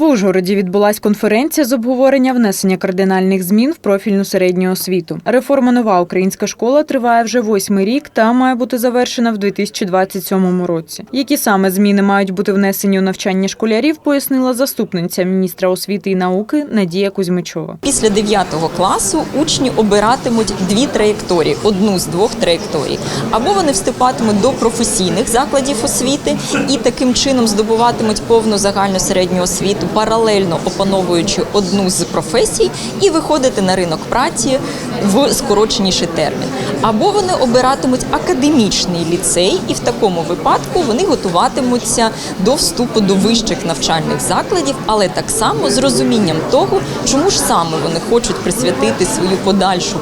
В Ужгороді відбулась конференція з обговорення внесення кардинальних змін в профільну середню освіту. Реформа нова українська школа триває вже восьмий рік та має бути завершена в 2027 році. Які саме зміни мають бути внесені у навчання школярів, пояснила заступниця міністра освіти і науки Надія Кузьмичова. Після 9 класу учні обиратимуть дві траєкторії, одну з двох траєкторій. Або вони вступатимуть до професійних закладів освіти і таким чином здобуватимуть повну загальну середню освіту, паралельно опановуючи одну з професій і виходити на ринок праці в скороченіший термін. Або вони обиратимуть академічний ліцей, і в такому випадку вони готуватимуться до вступу до вищих навчальних закладів, але так само з розумінням того, чому ж саме вони хочуть присвятити свою подальшу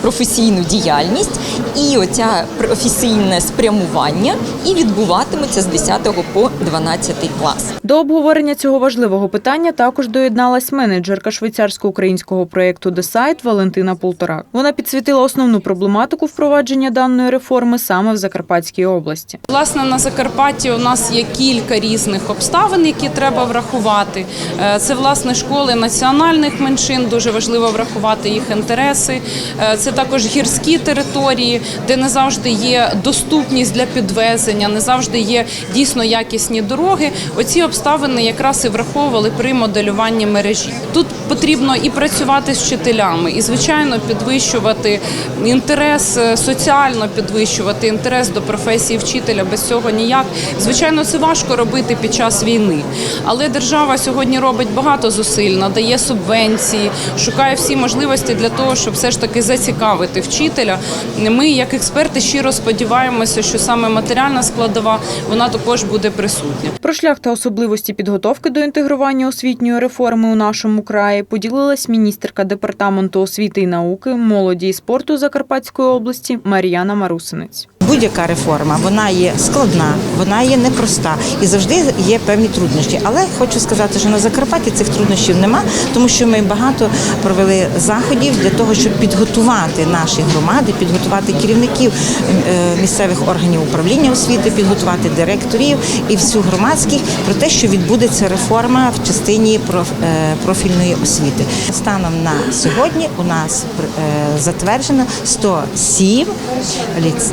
професійну діяльність, і оця професійне спрямування і відбуватиметься з 10 по 12 клас. До обговорення цього важливого питання також доєдналась менеджерка швейцарсько-українського проєкту Десайт Валентина Полторак. Вона підсвітила основну проблематику впровадження даної реформи саме в Закарпатській області. Власне, на Закарпатті у нас є кілька різних обставин, які треба врахувати. Е, Це власне школи національних меншин. Дуже важливо врахувати їх інтереси. Е, Це також гірські території, де не завжди є доступність для підвезення, не завжди є дійсно якісні дороги. Оці обставини якраз і враховували при моделюванні мережі. Тут потрібно і працювати з вчителями, і звичайно підвищувати інтерес, е, соціально підвищувати інтерес до професії вчителя. Без цього ніяк. Звичайно, це важко робити під час війни, але держава сьогодні робить багато зусиль, надає субвенції, шукає всі можливості для того, щоб все ж таки зацікавити вчителя. Ми, як експерти, щиро сподіваємося, що саме матеріальна складова вона також буде присутня. Про шлях та особливості підготовки до інтегрування освітньої реформи у нашому краї поділилась міністерка департаменту освіти і науки, молоді і спорту Закарпатської області Мар'яна Марусинець. Будь-яка реформа вона є складна, вона є непроста і завжди є певні труднощі. Але хочу сказати, що на Закарпатті цих труднощів нема, тому що ми багато провели заходів для того, щоб підготувати наші громади, підготувати керівників е, місцевих органів управління освіти, підготувати директорів і всю громадських про те, що відбудеться реформа в частині е, профільної освіти. Станом на сьогодні у нас е, затверджено 107 ліц-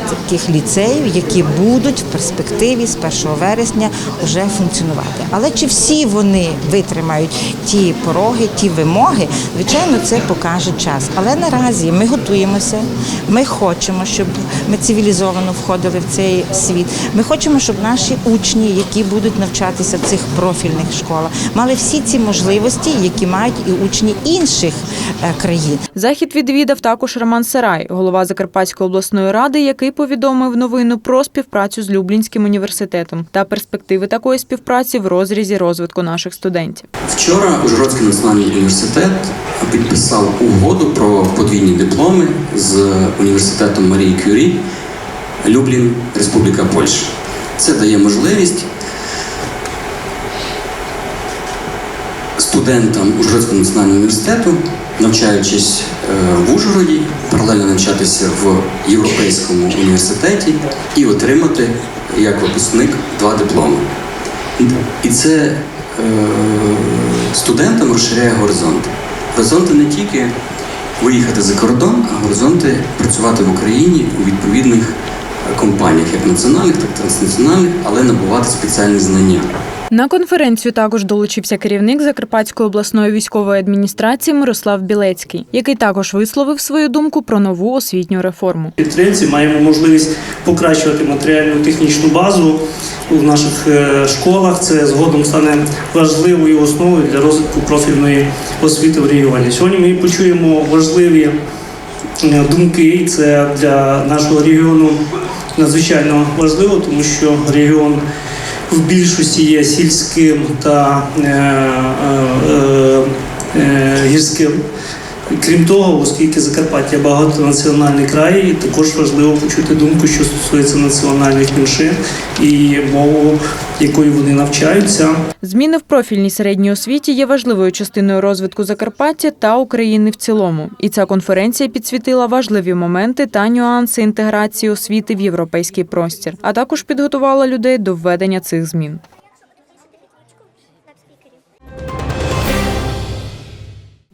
ліцеїв, які будуть в перспективі з 1 вересня вже функціонувати. Але чи всі вони витримають ті пороги, ті вимоги? Звичайно, це покаже час. Але наразі ми готуємося. Ми хочемо, щоб ми цивілізовано входили в цей світ. Ми хочемо, щоб наші учні, які будуть навчатися в цих профільних школах, мали всі ці можливості, які мають і учні інших е, країн. Захід відвідав також Роман Сарай, голова Закарпатської обласної ради, який повідомив новину про співпрацю з Люблінським університетом та перспективи такої співпраці в розрізі розвитку наших студентів. Вчора Ужгородський національний університет підписав угоду про подвійні дипломи з університетом Марії Кюрі Люблін, Республіка Польща. Це дає можливість студентам Ужгородського національного університету, навчаючись е, в Ужгороді, паралельно навчатися в Європейському університеті і отримати як випускник два дипломи. І це е, студентам розширяє горизонти. Горизонти не тільки виїхати за кордон, а горизонти працювати в Україні у відповідних компаніях, як національних, так і транснаціональних, але набувати спеціальні знання. На конференцію також долучився керівник Закарпатської обласної військової адміністрації Мирослав Білецький, який також висловив свою думку про нову освітню реформу. підтримці маємо можливість покращувати матеріальну технічну базу в наших е, школах. Це згодом стане важливою основою для розвитку профільної освіти в регіоні. Сьогодні ми почуємо важливі е, думки, це для нашого регіону надзвичайно важливо, тому що регіон в більшості є сільським та е, е, е, е, гірським. Крім того, оскільки Закарпаття багатонаціональний край, також важливо почути думку, що стосується національних меншин і мову, якою вони навчаються. Зміни в профільній середній освіті є важливою частиною розвитку Закарпаття та України в цілому. І ця конференція підсвітила важливі моменти та нюанси інтеграції освіти в європейський простір, а також підготувала людей до введення цих змін.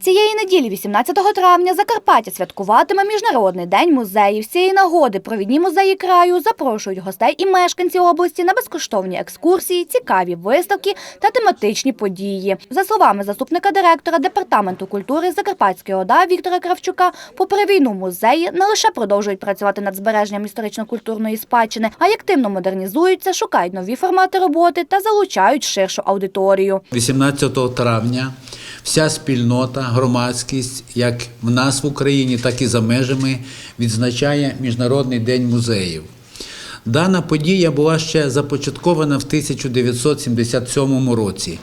Цієї неділі, 18 травня, Закарпаття святкуватиме Міжнародний день музеїв. З цієї нагоди провідні музеї краю запрошують гостей і мешканців області на безкоштовні екскурсії, цікаві виставки та тематичні події. За словами заступника директора департаменту культури Закарпатської ОДА Віктора Кравчука, попри війну музеї не лише продовжують працювати над збереженням історично-культурної спадщини, а й активно модернізуються, шукають нові формати роботи та залучають ширшу аудиторію. 18 травня вся спільнота, громадськість, як в нас в Україні, так і за межами, відзначає Міжнародний день музеїв. Дана подія була ще започаткована в 1977 році.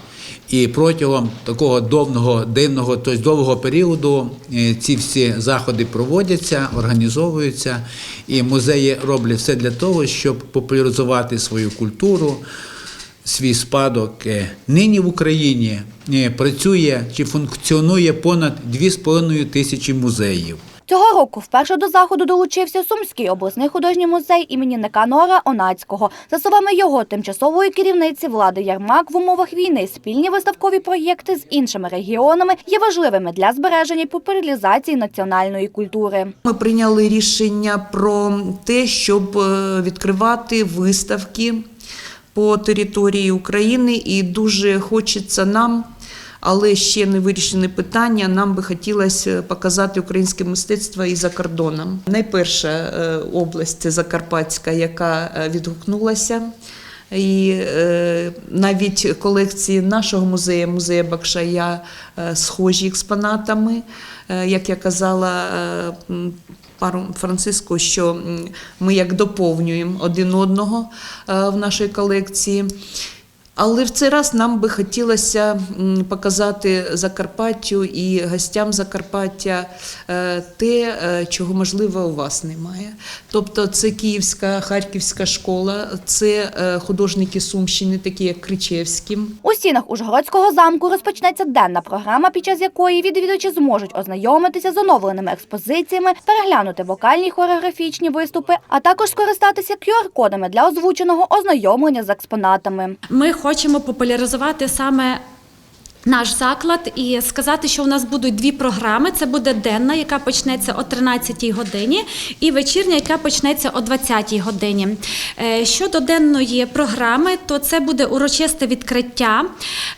І протягом такого довгого, дивного, тобто довгого періоду е, ці всі заходи проводяться, організовуються, і музеї роблять все для того, щоб популяризувати свою культуру, свій спадок. Е, Нині в Україні е, працює чи функціонує понад 2,5 тисячі музеїв. Цього року вперше до заходу долучився Сумський обласний художній музей імені Никанора Онацького. За словами його тимчасової керівниці Влади Ярмак, в умовах війни спільні виставкові проєкти з іншими регіонами є важливими для збереження і популяризації національної культури. Ми прийняли рішення про те, щоб е, відкривати виставки по території України, і дуже хочеться нам, але ще не вирішені питання. Нам би хотілося показати українське мистецтво і за кордоном. Найперша е, область Закарпатська, яка е, відгукнулася. І е, навіть колекції нашого музею, музею Бакшая, е, схожі експонатами. Е, як я казала е, пару Франциску, що ми як доповнюємо один одного е, в нашій колекції. Але в цей раз нам би хотілося показати Закарпаттю і гостям Закарпаття е, те, е, чого можливо у вас немає. Тобто це Київська, Харківська школа, це е, художники Сумщини, такі як Кричевський. У стінах Ужгородського замку розпочнеться денна програма, під час якої відвідувачі зможуть ознайомитися з оновленими експозиціями, переглянути вокальні хореографічні виступи, а також скористатися QR-кодами для озвученого ознайомлення з експонатами. Ми хочемо популяризувати саме. Наш заклад і сказати, що у нас будуть дві програми. Це буде денна, яка почнеться о 13-й годині, і вечірня, яка почнеться о 20-й годині. Е, Щодо денної програми, то це буде урочисте відкриття,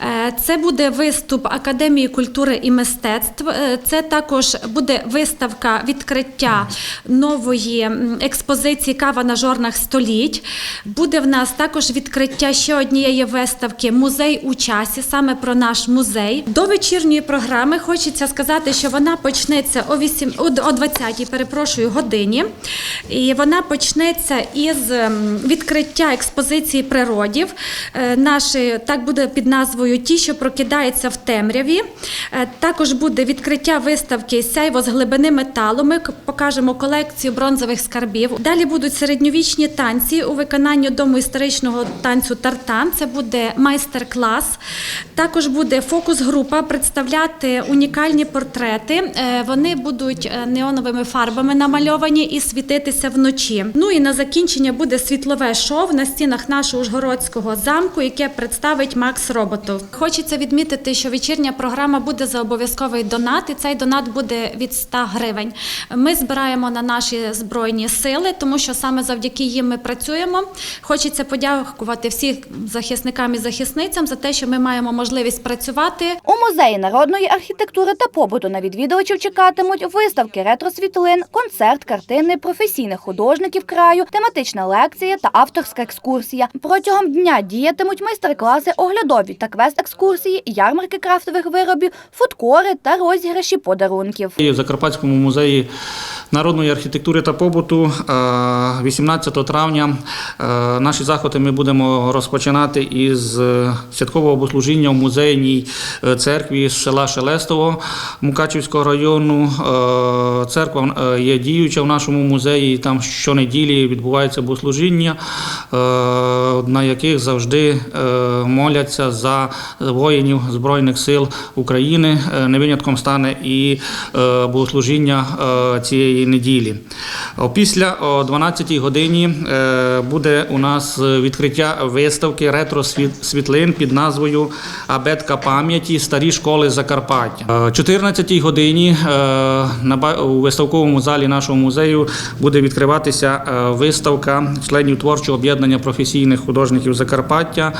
е, це буде виступ Академії культури і мистецтв. е, Це також буде виставка відкриття нової експозиції Кава на жорнах століть. Буде в нас також відкриття ще однієї виставки Музей у часі, саме про наш музей. До вечірньої програми хочеться сказати, що вона почнеться о 8, о 20-й, перепрошую, годині. І вона почнеться із ем, відкриття експозиції природів. Е, Наші так буде під назвою Ті, що прокидаються в темряві. Е, Також буде відкриття виставки Сяйво з глибини металу. Ми покажемо колекцію бронзових скарбів. Далі будуть середньовічні танці у виконанні дому історичного танцю Тартан. Це буде майстер-клас. Також буде фокус-група представляти унікальні портрети. Е, Вони будуть е, неоновими фарбами намальовані і світитися вночі. Ну і на закінчення буде світлове шоу на стінах нашого Ужгородського замку, яке представить Макс Роботов. Хочеться відмітити, що вечірня програма буде за обов'язковий донат, і цей донат буде від 100 гривень. Ми збираємо на наші збройні сили, тому що саме завдяки їм ми працюємо. Хочеться подякувати всім захисникам і захисницям за те, що ми маємо можливість працювати. У музеї народної архітектури та побуту на відвідувачів чекатимуть виставки ретро-світлин, концерт, картини професійних художників краю, тематична лекція та авторська екскурсія. Протягом дня діятимуть майстер-класи, оглядові та квест-екскурсії, ярмарки крафтових виробів, фудкори та розіграші подарунків. І в Закарпатському музеї народної архітектури та побуту е, 18 травня е, наші заходи ми будемо розпочинати із е, святкового богослужіння в музейній е, церкві з села Шелестово Мукачівського району. Е, Церква е, є діюча в нашому музеї. Там щонеділі відбувається богослужіння, на яких завжди моляться за воїнів Збройних сил України. Не винятком стане і богослужіння цієї неділі. Після о 12-й годині буде у нас відкриття виставки ретро-світлин під назвою Абетка пам'яті старі школи Закарпаття. О 14 годині е, у виставковому залі нашого музею буде відкриватися е, виставка членів творчого об'єднання професійних художників Закарпаття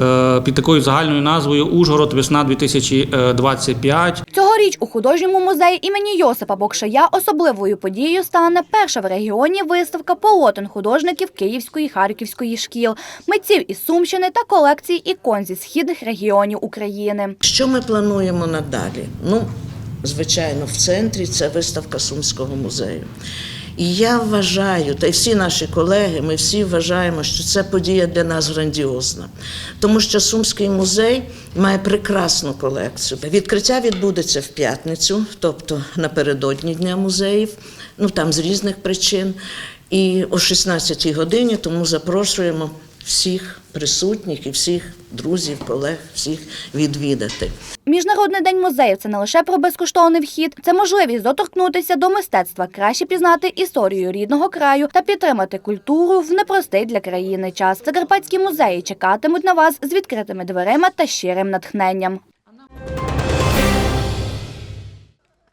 е, під такою загальною назвою Ужгород весна 2025. Цьогоріч у художньому музеї імені Йосипа Бокшая особливою подією стане перша в регіоні виставка полотен художників Київської Харківської шкіл, митців із Сумщини та колекції ікон зі східних регіонів України. Що ми плануємо надалі? Ну, звичайно, в центрі це виставка Сумського музею. І я вважаю, та й всі наші колеги, ми всі вважаємо, що це подія для нас грандіозна, тому що Сумський музей має прекрасну колекцію. Відкриття відбудеться в п'ятницю, тобто напередодні Дня музеїв, ну там з різних причин. І о 16-й годині тому запрошуємо всіх присутніх і всіх друзів, колег, всіх відвідати. Міжнародний день музеїв це не лише про безкоштовний вхід, це можливість доторкнутися до мистецтва, краще пізнати історію рідного краю та підтримати культуру в непростий для країни час. Закарпатські музеї чекатимуть на вас з відкритими дверима та щирим натхненням.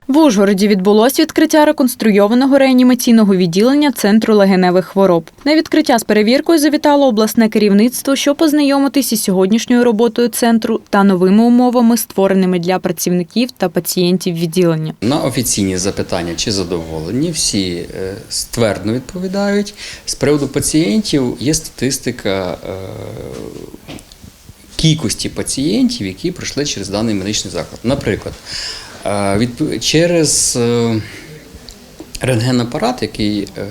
В Ужгороді відбулось відкриття реконструйованого реанімаційного відділення Центру легеневих хвороб. На відкриття з перевіркою завітало обласне керівництво, щоб познайомитись із сьогоднішньою роботою центру та новими умовами, створеними для працівників та пацієнтів відділення. На офіційні запитання, чи задоволені, всі е, ствердно відповідають. З приводу пацієнтів є статистика е, кількості пацієнтів, які пройшли через даний медичний заклад. Наприклад, через е, рентгенапарат, який, е,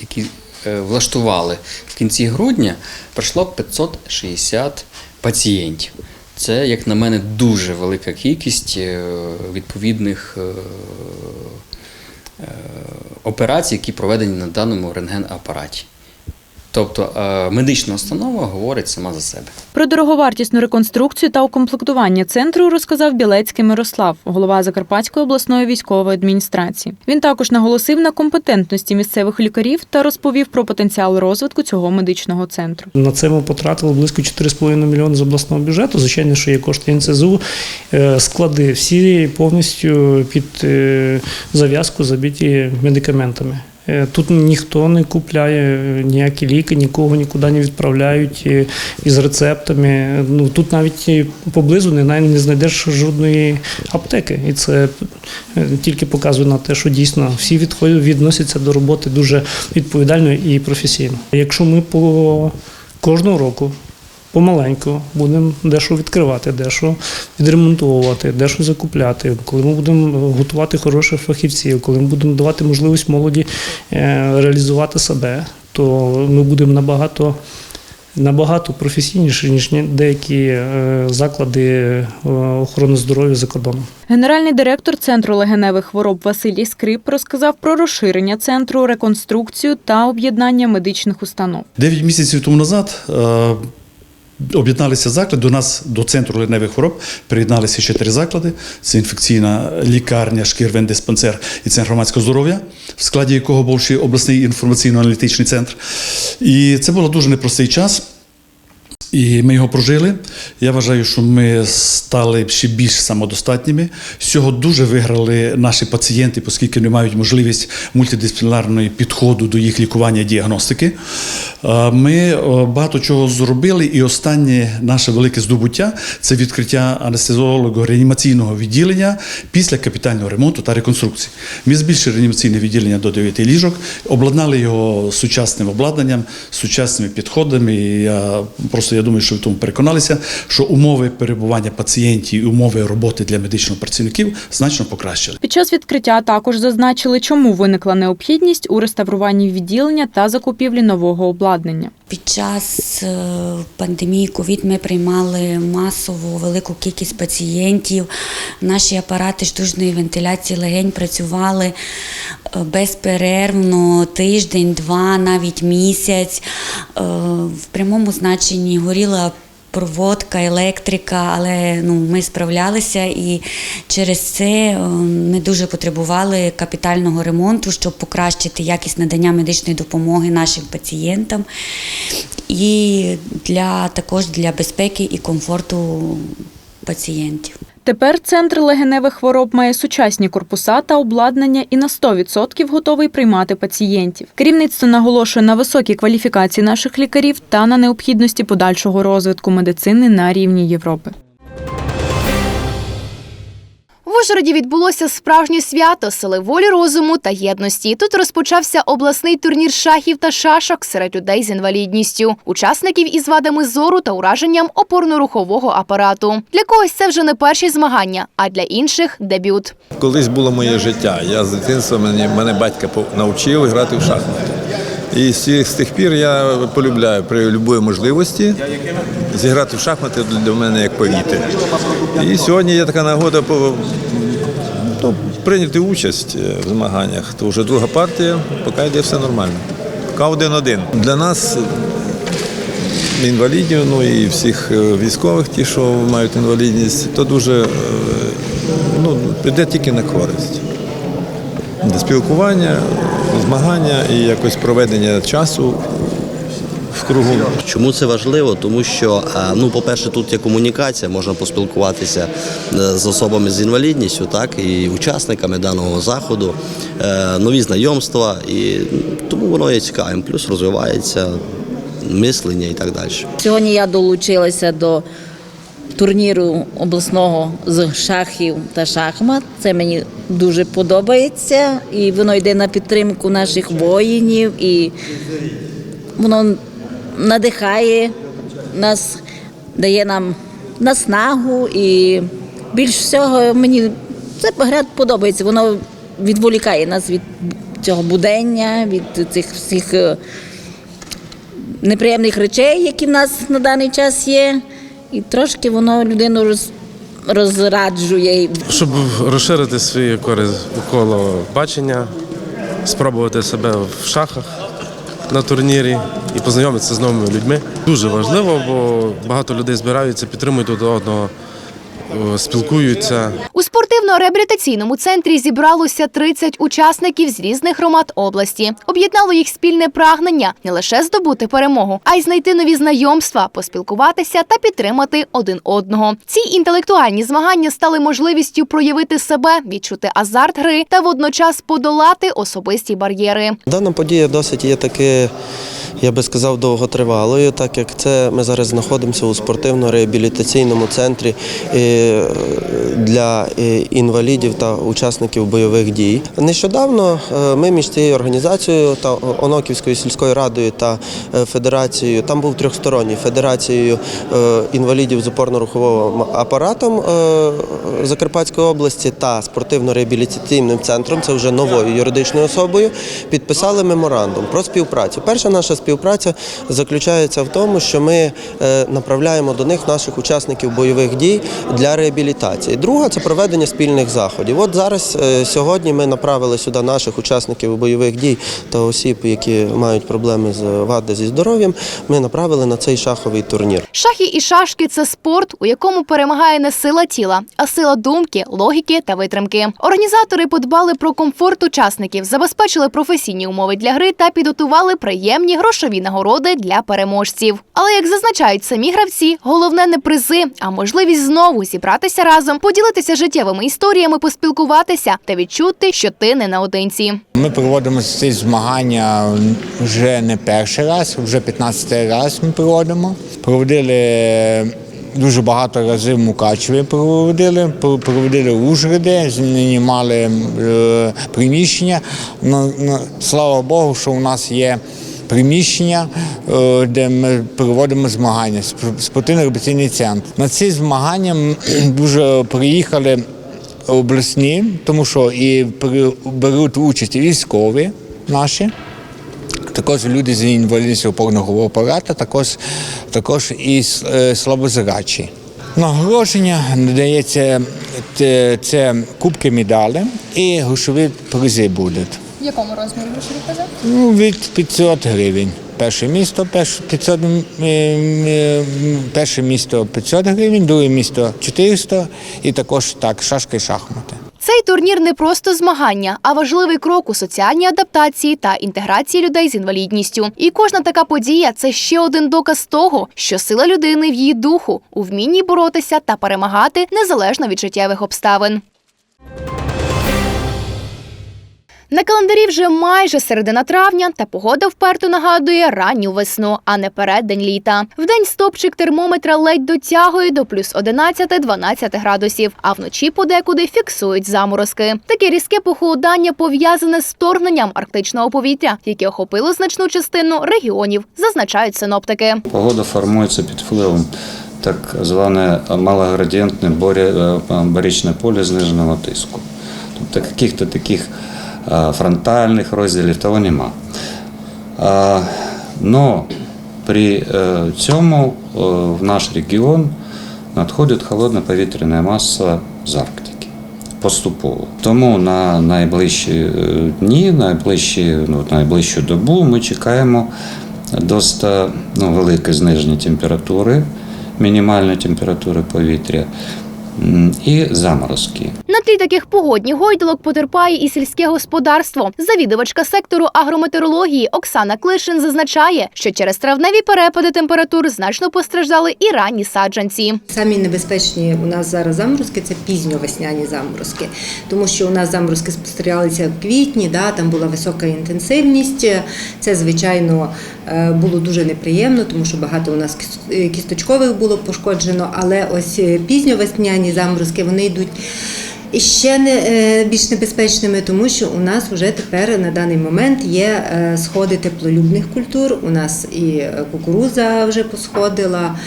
який е, влаштували в кінці грудня, пройшло 560 пацієнтів. Це, як на мене, дуже велика кількість відповідних операцій, які проведені на даному рентген-апараті. Тобто е, медична установа говорить сама за себе. Про дороговартісну реконструкцію та укомплектування центру розказав Білецький Мирослав, голова Закарпатської обласної військової адміністрації. Він також наголосив на компетентності місцевих лікарів та розповів про потенціал розвитку цього медичного центру. На це ми потратили близько 4,5 мільйони з обласного бюджету. Звичайно, що є кошти НСЗУ. Е, Склади всі повністю під е, зав'язку забиті медикаментами. Е, Тут ніхто не купляє ніякі ліки, нікого нікуди не відправляють е, із рецептами. Ну тут навіть поблизу не, не знайдеш жодної аптеки. І це е, тільки показує на те, що дійсно всі відходи відносяться до роботи дуже відповідально і професійно. Якщо ми по кожного року помаленьку будемо дещо відкривати, дещо відремонтовувати, дещо закупляти. Коли ми будемо готувати хороших фахівців, коли ми будемо давати можливість молоді е, реалізувати себе, то ми будемо набагато. Набагато професійніше, ніж ні- деякі е, заклади е, охорони здоров'я за кордоном. Генеральний директор центру легеневих хвороб Василій Скрип розказав про розширення центру, реконструкцію та об'єднання медичних установ. Дев'ять місяців тому назад е, об'єдналися заклади. До нас, до центру линевих хвороб, приєдналися ще три заклади: це інфекційна лікарня, шкірвен диспансер і центр громадського здоров'я, в складі якого був ще обласний інформаційно-аналітичний центр. І це був дуже непростий час. І ми його прожили. Я вважаю, що ми стали ще більш самодостатніми. З цього дуже виграли наші пацієнти, оскільки вони мають можливість мультидисциплінарної підходу до їх лікування і діагностики. Ми е, багато чого зробили, і останнє наше велике здобуття це відкриття анестезіолого-реанімаційного відділення після капітального ремонту та реконструкції. Ми збільшили реанімаційне відділення до 9 ліжок, обладнали його сучасним обладнанням, сучасними підходами. І я просто я думаю, що в тому переконалися, що умови перебування пацієнтів і умови роботи для медичних працівників значно покращили. Під час відкриття також зазначили, чому виникла необхідність у реставруванні відділення та закупівлі нового обладнання. Під час е, пандемії ковід ми приймали масову велику кількість пацієнтів. Наші апарати штучної вентиляції легень працювали е, безперервно тиждень, два, навіть місяць. Е, В прямому значенні горіла проводка, електрика, але ну, ми справлялися і через це е, ми дуже потребували капітального ремонту, щоб покращити якість надання медичної допомоги нашим пацієнтам і для, також для безпеки і комфорту пацієнтів. Тепер центр легеневих хвороб має сучасні корпуса та обладнання і на 100% готовий приймати пацієнтів. Керівництво наголошує на високій кваліфікації наших лікарів та на необхідності подальшого розвитку медицини на рівні Європи. В Ужгороді відбулося справжнє свято сили волі розуму та єдності. Тут розпочався обласний турнір шахів та шашок серед людей з інвалідністю, учасників із вадами зору та ураженням опорно-рухового апарату. Для когось це вже не перші змагання, а для інших дебют. Колись було моє життя. Я з дитинства мене, мене батька навчив грати в шахмати. І з, тих пір я полюбляю при будь-якій можливості зіграти в шахмати для- мене як повітря. І сьогодні є така нагода ну, прийняти участь е, в змаганнях. То вже друга партія, поки йде все нормально. Поки один-один. Для нас інвалідів, ну і всіх е, військових, ті, що мають інвалідність, то дуже е, ну, піде тільки на користь. Спілкування, змагання і якось проведення часу в кругу. Чому це важливо? Тому що, ну, по-перше, тут є комунікація, можна поспілкуватися е, з особами з інвалідністю, так і учасниками даного заходу, е, нові знайомства, і тому воно є цікавим. Плюс розвивається мислення і так далі. Сьогодні я долучилася до турніру обласного з шахів та шахмат. Це мені дуже подобається, і воно йде на підтримку наших воїнів, і воно надихає нас, дає нам наснагу. І більш всього мені це гра подобається. Воно відволікає нас від цього будення, від цих всіх. е, неприємних речей, які в нас на даний час є, і трошки воно людину роз, розраджує. Щоб розширити своє коло бачення, спробувати себе в шахах на турнірі і познайомитися з новими людьми. Дуже важливо, бо багато людей збираються, підтримують один одного, спілкуються. У спортивно-реабілітаційному центрі зібралося 30 учасників з різних громад області. Об'єднало їх спільне прагнення не лише здобути перемогу, а й знайти нові знайомства, поспілкуватися та підтримати один одного. Ці інтелектуальні змагання стали можливістю проявити себе, відчути азарт гри та водночас подолати особисті бар'єри. Дана подія досить є таки, я би сказав, довготривалою, так як це ми зараз знаходимося у спортивно-реабілітаційному центрі е, для е, інвалідів та учасників бойових дій. Нещодавно е, ми між цією організацією та Оноківською сільською радою та федерацією, там був трьохсторонній федерацією інвалідів з опорно-руховим апаратом Закарпатської області та спортивно-реабілітаційним центром, це вже новою юридичною особою, підписали меморандум про співпрацю. Перша наша співпраця заключається в тому, що ми е, направляємо до них наших учасників бойових дій для реабілітації. Друга це проведення спільних заходів. От зараз е, сьогодні ми направили сюди наших учасників бойових дій та осіб, які мають проблеми з вади зі здоров'ям. Ми направили на цей шаховий турнір. Шахи і шашки це спорт, у якому перемагає не сила тіла, а сила думки, логіки та витримки. Організатори подбали про комфорт учасників, забезпечили професійні умови для гри та підготували приємні грошові нагороди для переможців. Але як зазначають самі гравці, головне не призи, а можливість знову зібратися разом, поділитися життєвими історіями, поспілкуватися та відчути, що ти не наодинці. Ми проводимо ці змагання вже не перший раз, вже 15 раз ми проводимо. Проводили дуже багато разів Мукачеві проводили, проводили в Ужгороді, знімали е, приміщення. Ну, ну, слава Богу, що у нас є приміщення, е, де ми проводимо змагання, спортивно-репетиційний центр. На ці змагання дуже приїхали обласні, тому що і беруть участь і військові наші. Також люди з інвалідністю опорного апарату, також, також і е, слабозрачі. Нагородження надається це, це кубки медалі і грошові призи будуть. В якому розмірі грошові призи? Ну, від 500 гривень. перше місто перш- 500, м, е, м, перше місто 500 гривень, друге місто 400 і також так, шашки і шахмати. Цей турнір не просто змагання, а важливий крок у соціальній адаптації та інтеграції людей з інвалідністю. І кожна така подія це ще один доказ того, що сила людини в її духу, у вмінні боротися та перемагати незалежно від життєвих обставин. На календарі вже майже середина травня, та погода вперто нагадує ранню весну, а не переддень літа. Вдень стопчик термометра ледь дотягує до плюс 11-12 градусів, а вночі подекуди фіксують заморозки. Таке різке похолодання пов'язане з вторгненням арктичного повітря, яке охопило значну частину регіонів, зазначають синоптики. Погода формується під впливом так зване малоградієнтне боря- е, поле зниженого тиску. Тобто яких-то таких фронтальних розділів того нема. Но при е, цьому в наш регіон надходить холодна повітряна маса з Арктики поступово. Тому на найближчі е, дні, найближчі, ну, найближчу добу ми чекаємо досить ну, велике зниження температури, мінімальної температури повітря і заморозки. На тлі таких погодних гойдалок потерпає і сільське господарство. Завідувачка сектору агрометеорології Оксана Клишин зазначає, що через травневі перепади температур значно постраждали і ранні саджанці. Самі небезпечні у нас зараз заморозки це пізньовесняні заморозки, тому що у нас заморозки спостерігалися в квітні, да, там була висока інтенсивність. Це, звичайно, е, було дуже неприємно, тому що багато у нас е, кісточкових було пошкоджено, але ось е, пізньовесняні заморозки вони йдуть. Ще не е, більш небезпечними, тому що у нас вже тепер на даний момент є е, сходи теплолюбних культур. У нас і е, кукуруза вже посходила,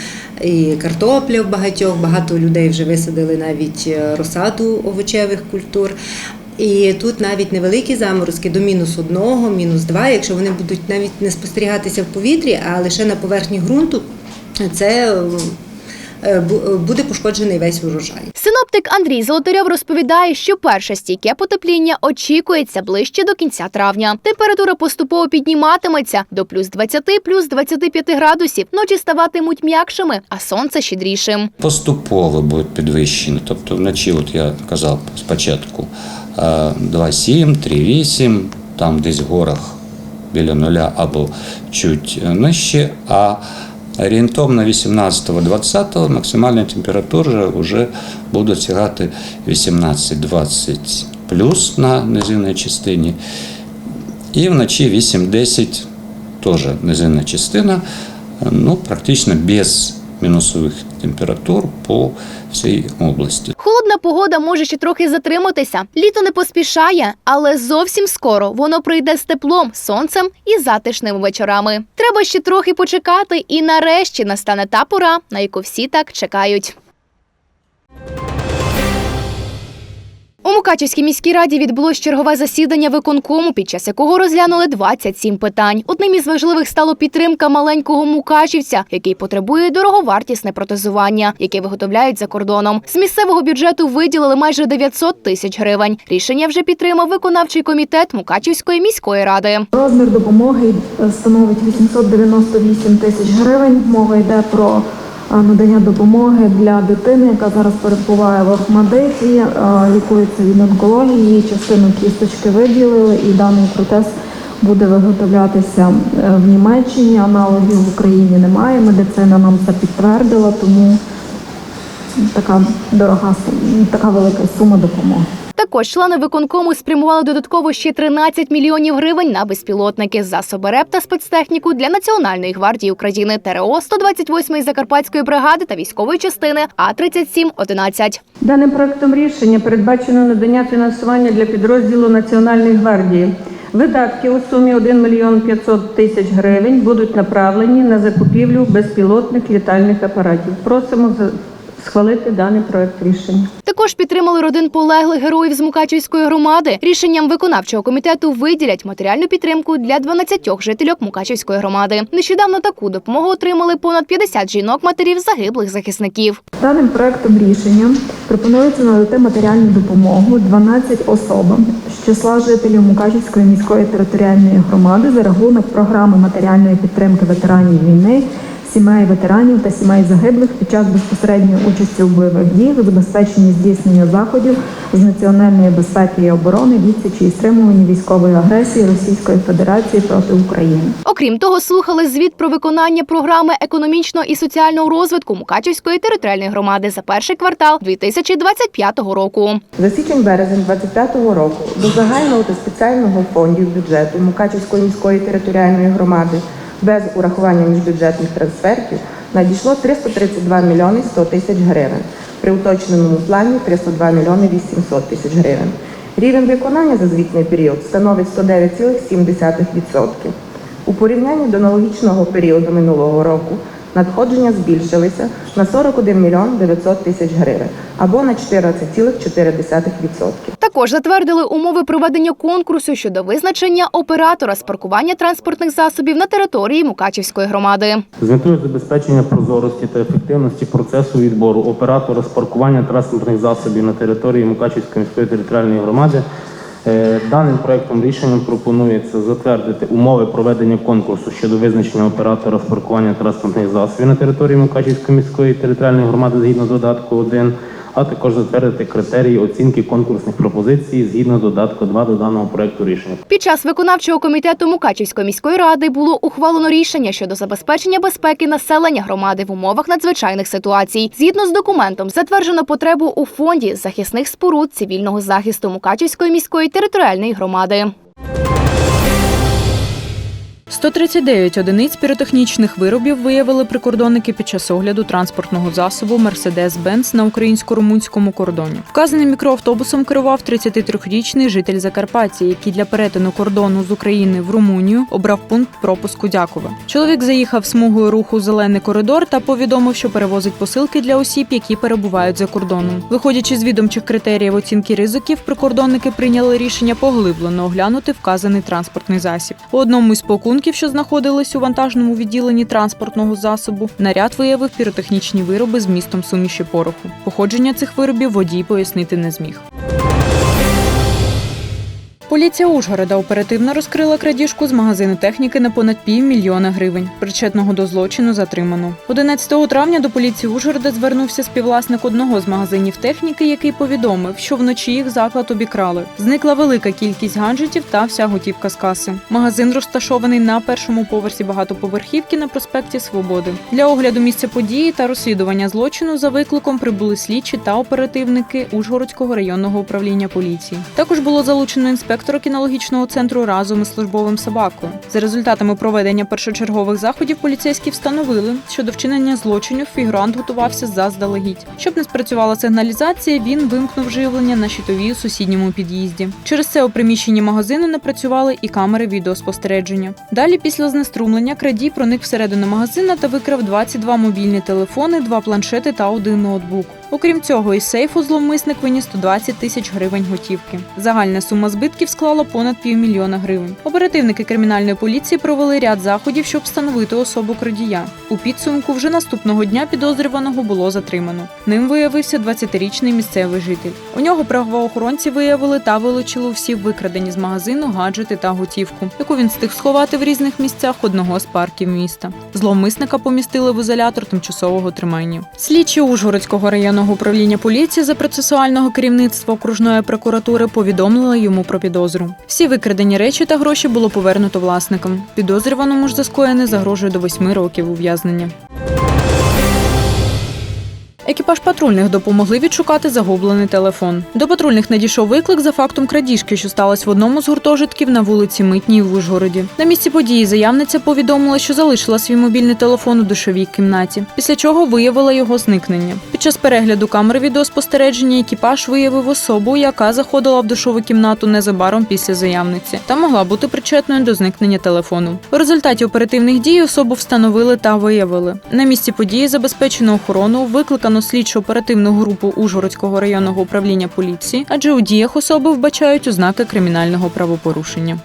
і картопля в багатьох. Багато людей вже висадили навіть розсаду овочевих культур. І тут навіть невеликі заморозки до мінус одного, мінус два, якщо вони будуть навіть не спостерігатися в повітрі, а лише на поверхні ґрунту, це буде пошкоджений весь урожай. Синоптик Андрій Золотарьов розповідає, що перше стійке потепління очікується ближче до кінця травня. Температура поступово підніматиметься до плюс 20, плюс 25 градусів. Ночі ставатимуть м'якшими, а сонце щедрішим. Поступово будуть підвищені. Тобто вночі, от я казав спочатку, е, 2,7, 3,8, там десь в горах біля нуля або чуть нижче, а орієнтовно 18-20 максимальна температура вже буде сягати 18-20 плюс на низинній частині. І вночі 8-10 теж низинна частина, ну, практично без мінусових температур по всій області. Холодна погода може ще трохи затриматися. Літо не поспішає, але зовсім скоро воно прийде з теплом, сонцем і затишними вечорами. Треба ще трохи почекати, і нарешті настане та пора, на яку всі так чекають. У Мукачівській міській раді відбулось чергове засідання виконкому, під час якого розглянули 27 питань. Одним із важливих стало підтримка маленького мукачівця, який потребує дороговартісне протезування, яке виготовляють за кордоном. З місцевого бюджету виділили майже 900 тисяч гривень. Рішення вже підтримав виконавчий комітет Мукачівської міської ради. Розмір допомоги е, становить 898 тисяч гривень. Мова йде про надання допомоги для дитини, яка зараз перебуває в Ахмадиті, е, лікується від онкології. Її частину кісточки виділили, і даний протез буде виготовлятися е, в Німеччині. Аналогів в Україні немає. Медицина нам це підтвердила, тому така дорога така велика сума допомоги. Також члени виконкому спрямували додатково ще 13 мільйонів гривень на безпілотники, засоби РЕП та спецтехніку для Національної гвардії України ТРО 128-ї Закарпатської бригади та військової частини А3711. Даним проектом рішення передбачено надання фінансування для підрозділу Національної гвардії. Видатки у сумі 1 мільйон 500 тисяч гривень будуть направлені на закупівлю безпілотних літальних апаратів. Просимо за- схвалити даний проект рішення. Також підтримали родин полеглих героїв з Мукачівської громади. Рішенням виконавчого комітету виділять матеріальну підтримку для 12 жительок Мукачівської громади. Нещодавно таку допомогу отримали понад 50 жінок-матерів загиблих захисників. Даним проектом рішення пропонується надати матеріальну допомогу 12 особам з числа жителів Мукачівської міської територіальної громади за рахунок програми матеріальної підтримки ветеранів війни, сімей ветеранів та сімей загиблих під час безпосередньої участі у бойових діях, забезпеченні здійснення заходів з національної безпеки і оборони, відсічі і стримування військової агресії Російської Федерації проти України. Окрім того, слухали звіт про виконання програми економічного і соціального розвитку Мукачівської територіальної громади за перший квартал 2025 року. За січень-березень 2025 року до загального та спеціального фондів бюджету Мукачівської міської територіальної громади без урахування міжбюджетних трансфертів надійшло 332 мільйони 100 тисяч гривень. При уточненому плані 302 мільйони 800 тисяч гривень. Рівень виконання за звітний період становить 109,7%. У порівнянні до аналогічного періоду минулого року надходження збільшилися на 41 мільйон 900 тисяч гривень або на 14,4%. Також затвердили умови проведення конкурсу щодо визначення оператора з паркування транспортних засобів на території Мукачівської громади. З метою забезпечення прозорості та ефективності процесу відбору оператора з паркування транспортних засобів на території Мукачівської міської територіальної громади даним проектом рішенням пропонується затвердити умови проведення конкурсу щодо визначення оператора з паркування транспортних засобів на території Мукачівської міської територіальної громади згідно додатку 1, а також затвердити критерії оцінки конкурсних пропозицій згідно додатку 2 до даного проекту рішення. Під час виконавчого комітету Мукачівської міської ради було ухвалено рішення щодо забезпечення безпеки населення громади в умовах надзвичайних ситуацій. Згідно з документом, затверджено потребу у фонді захисних споруд цивільного захисту Мукачівської міської територіальної громади. 139 одиниць піротехнічних виробів виявили прикордонники під час огляду транспортного засобу Mercedes-Benz на українсько-румунському кордоні. Вказаним мікроавтобусом керував 33-річний житель Закарпаття, який для перетину кордону з України в Румунію обрав пункт пропуску Дякове. Чоловік заїхав смугою руху зелений коридор та повідомив, що перевозить посилки для осіб, які перебувають за кордоном. Виходячи з відомчих критеріїв оцінки ризиків, прикордонники прийняли рішення поглиблено оглянути вказаний транспортний засіб. У одному із пакунків, що знаходились у вантажному відділенні транспортного засобу, наряд виявив піротехнічні вироби з містом суміші пороху. Походження цих виробів водій пояснити не зміг. Поліція Ужгорода оперативно розкрила крадіжку з магазину техніки на понад півмільйона гривень. Причетного до злочину затримано. 11 травня до поліції Ужгорода звернувся співвласник одного з магазинів техніки, який повідомив, що вночі їх заклад обікрали. Зникла велика кількість гаджетів та вся готівка з каси. Магазин розташований на першому поверсі багатоповерхівки на проспекті Свободи. Для огляду місця події та розслідування злочину за викликом прибули слідчі та оперативники Ужгородського районного управління поліції. Також було залучено інспектора кінологічного центру разом із службовим собакою. За результатами проведення першочергових заходів поліцейські встановили, що до вчинення злочинів фігурант готувався заздалегідь. Щоб не спрацювала сигналізація, він вимкнув живлення на щитовій у сусідньому під'їзді. Через це у приміщенні магазину не працювали і камери відеоспостереження. Далі, після знеструмлення, крадій проник всередину магазина та викрав 22 мобільні телефони, два планшети та один ноутбук. Окрім цього, із сейфу зловмисник виніс 120 тисяч гривень готівки. Загальна сума збитків склала понад півмільйона гривень. Оперативники кримінальної поліції провели ряд заходів, щоб встановити особу крадія. У підсумку вже наступного дня підозрюваного було затримано. Ним виявився 20-річний місцевий житель. У нього правоохоронці виявили та вилучили всі викрадені з магазину гаджети та готівку, яку він встиг сховати в різних місцях одного з парків міста. Зловмисника помістили в ізолятор тимчасового тримання. Слідчі Ужгородського районного управління поліції за процесуального керівництва окружної прокуратури повідомили йому про підозру. Всі викрадені речі та гроші було повернуто власникам. Підозрюваному ж за скоєне загрожує до восьми років ув'язнення. Екіпаж патрульних допомогли відшукати загублений телефон. До патрульних надійшов виклик за фактом крадіжки, що сталося в одному з гуртожитків на вулиці Митній в Ужгороді. На місці події заявниця повідомила, що залишила свій мобільний телефон у душовій кімнаті, після чого виявила його зникнення. Під час перегляду камери відеоспостереження екіпаж виявив особу, яка заходила в душову кімнату незабаром після заявниці, та могла бути причетною до зникнення телефону. У результаті оперативних дій особу встановили та виявили. На місці події забезпечено охорону, викликано створено слідчо-оперативну групу Ужгородського районного управління поліції, адже у діях особи вбачають ознаки кримінального правопорушення.